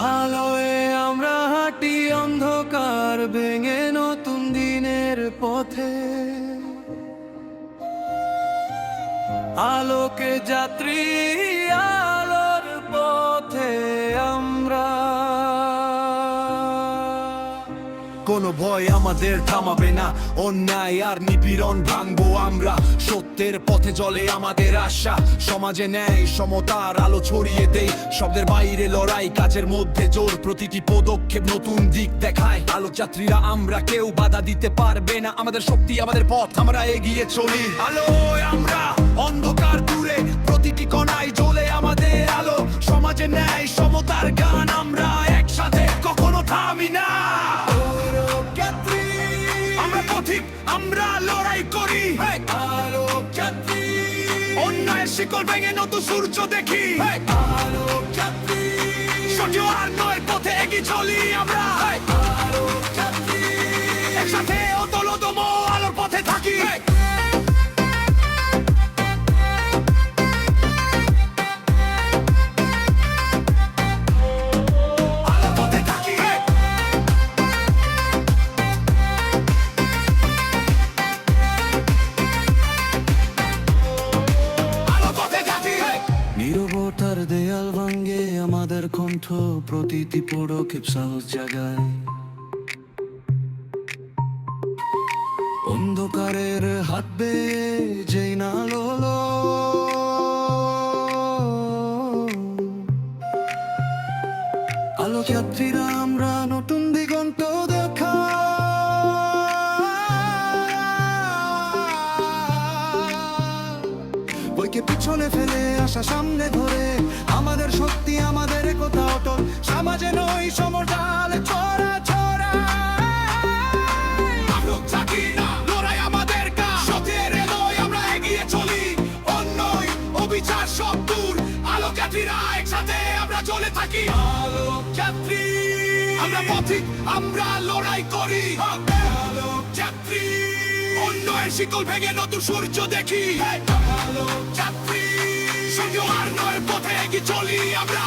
আলোয় আমরা হাঁটি অন্ধকার ভেঙে নতুন দিনের পথে। আলোকে যাত্রী কোনো ভয় আমাদের থামাবে না। অন্যায় আর নিপীড়ন ভাঙবো আমরা। সত্যের পথে চলে আমাদের আশা। সমাজে ন্যায়, সমতার আলো ছড়িয়ে দেই। শব্দের বাইরে লড়াই, কাজের মধ্যে জোর। প্রতিটি পদক্ষেপ নতুন দিক দেখায়। আলোকযাত্রীরা আমরা, কেউ বাধা দিতে পারবে না। আমাদের শক্তি, আমাদের পথ, আমরা এগিয়ে চলি। আলোয় আমরা অন্ধকার দূরে, প্রতিটি কণায় জ্বলে আমাদের আমরা লড়াই করি। অন্যায় শিকল ভেঙে নত সূর্য দেখি। সূর্য আর নয় পথে এগিয়ে চলি আমরা। একসাথে অতল অতলতম আলোর পথে থাকি। আমাদের কণ্ঠ প্রতিটি পদক্ষেপ সাহস জাগায়। অন্ধকারের হাত যেই না লোলো আলোকযাত্রীরা আমরা নতুন দিগন্ত দেখা। বইকে পিছনে ফেলে আসা সামনে ধরে, আমাদের শক্তি আমাদের কথা অটল। সমাজে নই এলোয় আমরা একসাথে আমরা চলে থাকি। আমরা আমরা লড়াই করি। আলোকযাত্রী, অন্যের শিকল ভেঙে নতুন সূর্য দেখি। আলোকযাত্রী। আর নয় পথে এগিয়ে চলি আমরা